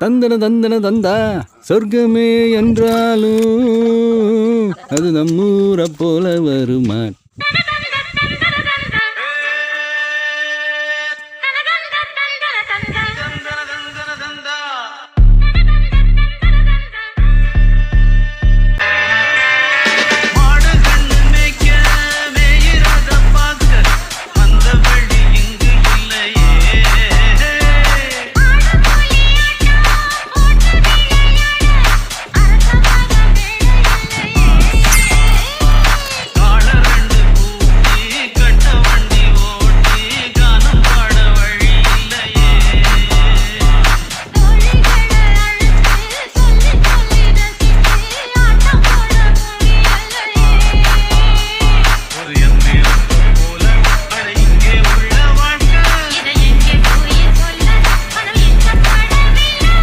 தந்தன தந்தன தந்தா சொர்க்கமே என்றாலும் அது நம்மூரை போல வருமா?